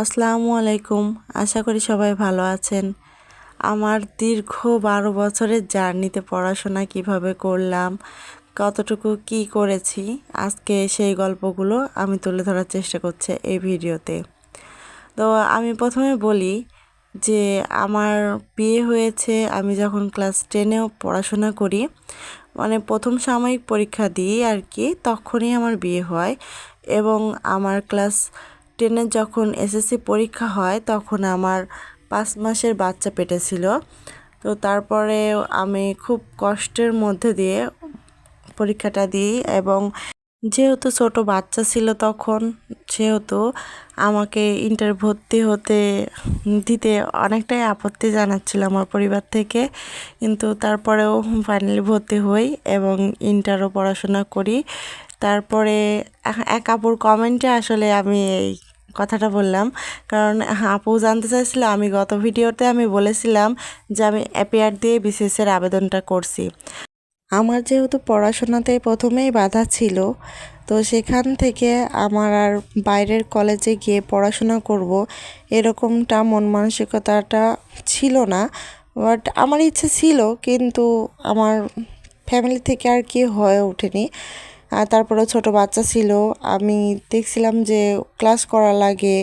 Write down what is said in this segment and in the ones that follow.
আসসালামু আলাইকুম। আশা করি সবাই ভালো আছেন। আমার দীর্ঘ বারো বছরের জার্নিতে পড়াশোনা কীভাবে করলাম, কতটুকু কি করেছি, আজকে সেই গল্পগুলো আমি তুলে ধরার চেষ্টা করছি এই ভিডিওতে। তো আমি প্রথমে বলি যে আমার বিয়ে হয়েছে, আমি যখন ক্লাস টেনেও পড়াশোনা করি মানে প্রথম সাময়িক পরীক্ষা দিই আর কি তখনই আমার বিয়ে হয় এবং আমার ক্লাস টেনের যখন এসএসসি পরীক্ষা হয়, তখন আমার পাঁচ মাসের বাচ্চা পেটে ছিল। তো তারপরে আমি খুব কষ্টের মধ্যে দিয়ে পরীক্ষাটা দিই এবং যেহেতু ছোট বাচ্চা ছিল তখন, সেহেতু আমাকে ইন্টার ভর্তি হতে, দিতে অনেকটাই আপত্তি জানাচ্ছিল আমার পরিবার থেকে। কিন্তু তারপরেও ফাইনালি ভর্তি হই এবং ইন্টারও পড়াশোনা করি। তারপরে এক আপুর কমেন্টে আসলে আমি এই কথাটা বললাম। কারণ আপু জানতে চাইছিল, আমি গত ভিডিওতে আমি বলেছিলাম যে আমি অ্যাপিয়ার দিয়ে বিসিএসের আবেদনটা করছি। আমার যেহেতু পড়াশোনাতে প্রথমেই বাধা ছিল, তো সেখান থেকে আমার আর বাইরের কলেজে গিয়ে পড়াশোনা করব এরকমটা মন মানসিকতাটা ছিল না। বাট আমার ইচ্ছে ছিল, কিন্তু আমার ফ্যামিলি থেকে আর কি হয়ে ওঠেনি। আর তারপরে ছোট বাচ্চা ছিল। আমি দেখছিলাম যে ক্লাস করা লাগে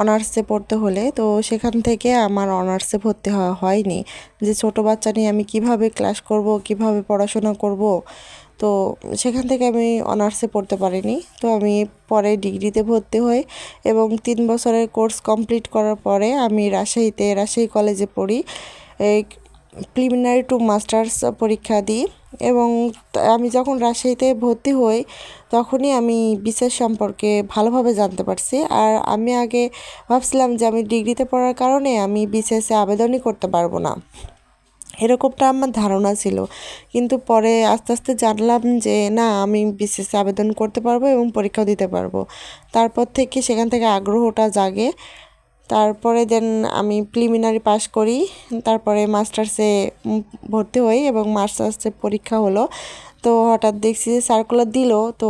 অনার্সে পড়তে হলে, তো সেখান থেকে আমার অনার্সে ভর্তি হওয়া হয়নি। যে ছোট বাচ্চা নিয়ে আমি কীভাবে ক্লাস করব, কীভাবে পড়াশোনা করব, তো সেখান থেকে আমি অনার্সে পড়তে পারিনি। তো আমি পরে ডিগ্রিতে ভর্তি হই এবং তিন বছরের কোর্স কমপ্লিট করার পরে আমি রাজশাহীতে, রাজশাহী কলেজে পড়ি। এই প্রিলিমিনারি টু মাস্টার্স পরীক্ষা দিই। এবং আমি যখন রাজশাহীতে ভর্তি হই, তখনই আমি বিশেষ সম্পর্কে ভালোভাবে জানতে পারছি। আর আমি আগে ভাবছিলাম যে আমি ডিগ্রিতে পড়ার কারণে আমি বিশেষে আবেদনই করতে পারব না। এরকমটা আমার ধারণা ছিল। কিন্তু পরে আস্তে আস্তে জানলাম যে না, আমি বিসিএসে আবেদন করতে পারব এবং পরীক্ষাও দিতে পারব। তারপর থেকে সেখান থেকে আগ্রহটা জাগে। তারপরে দেন আমি প্রিলিমিনারি পাস করি। তারপরে মাস্টার্সে ভর্তি হই এবং মাস্টার্সে পরীক্ষা হলো। তো হঠাৎ দেখছি যে সার্কুলার দিল। তো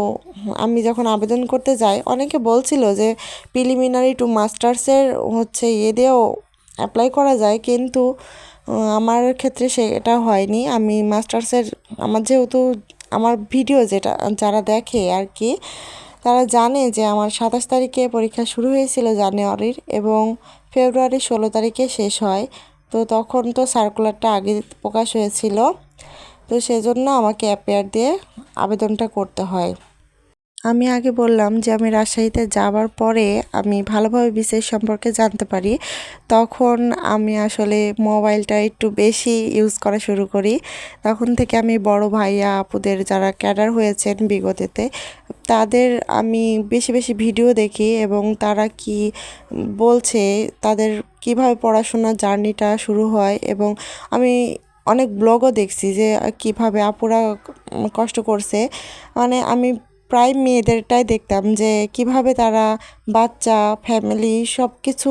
আমি যখন আবেদন করতে যাই, অনেকে বলছিল যে প্রিলিমিনারি টু মাস্টার্সের হচ্ছে ইয়ে দিয়েও অ্যাপ্লাই করা যায়। কিন্তু আমার ক্ষেত্রে সেটা হয়নি। আমি মাস্টার্সের আমার যেহেতু, আমার ভিডিও যেটা, যারা দেখে আর কি তারা জানে যে আমার সাতাশ তারিখে পরীক্ষা শুরু হয়েছিল জানুয়ারির এবং ফেব্রুয়ারির ষোলো তারিখে শেষ হয়। তো তখন তো সার্কুলারটা আগে প্রকাশ হয়েছিল। তো সেজন্য আমাকে অ্যাপেয়ার দিয়ে আবেদনটা করতে হয়। আমি আগে বললাম যে আমি রাজশাহীতে যাওয়ার পরে আমি ভালোভাবে বিশেষ সম্পর্কে জানতে পারি। তখন আমি আসলে মোবাইলটা একটু বেশি ইউজ করা শুরু করি। তখন থেকে আমি বড় ভাইয়া, আপুদের যারা ক্যাডার হয়েছেন বিগতেতে তাদের আমি বেশি বেশি ভিডিও দেখি এবং তারা কি বলছে, তাদের কীভাবে পড়াশোনার জার্নিটা শুরু হয় এবং আমি অনেক ব্লগও দেখছি যে কীভাবে আপুরা কষ্ট করছে। মানে আমি প্রায় মেয়েদেরটাই দেখতাম যে কীভাবে তারা বাচ্চা, ফ্যামিলি সব কিছু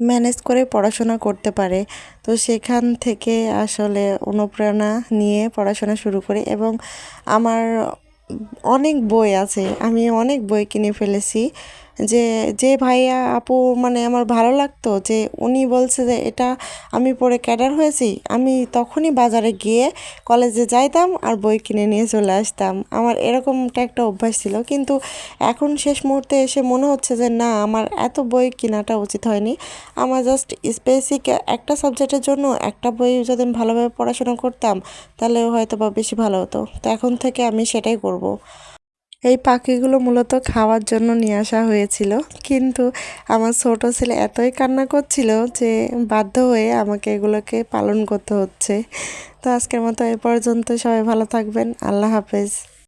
ম্যানেজ করে পড়াশোনা করতে পারে। তো সেখান থেকে আসলে অনুপ্রেরণা নিয়ে পড়াশোনা শুরু করি এবং আমার অনেক বই আছে আমি অনেক বই কিনে ফেলেছি। যে যে ভাইয়া আপু মানে আমার ভালো লাগতো, যে উনি বলছে যে, এটা আমি পড়ে ক্যাডার হয়েছি, আমি তখনই বাজারে গিয়ে কলেজে যাইতাম আর বই কিনে নিয়ে চলে আসতাম। আমার এরকমটা একটা অভ্যাস ছিল। কিন্তু এখন শেষ মুহূর্তে এসে মনে হচ্ছে যে, না, আমার এত বই কেনাটা উচিত হয়নি। আমার জাস্ট স্পেসিক একটা সাবজেক্টের জন্য একটা বই যদি ভালোভাবে পড়াশোনা করতাম, তাহলে হয়তো বা বেশি ভালো হতো। তো এখন থেকে আমি সেটাই করব। এই পাখিগুলো মূলত খাওয়ার জন্য নিয়ে আসা হয়েছিল। কিন্তু আমার ছোট ছেলে এতই কান্না করছিল যে বাধ্য হয়ে আমাকে এগুলোকে পালন করতে হচ্ছে। তো আজকের মতো এ পর্যন্ত। সবাই ভালো থাকবেন। আল্লাহ হাফেজ।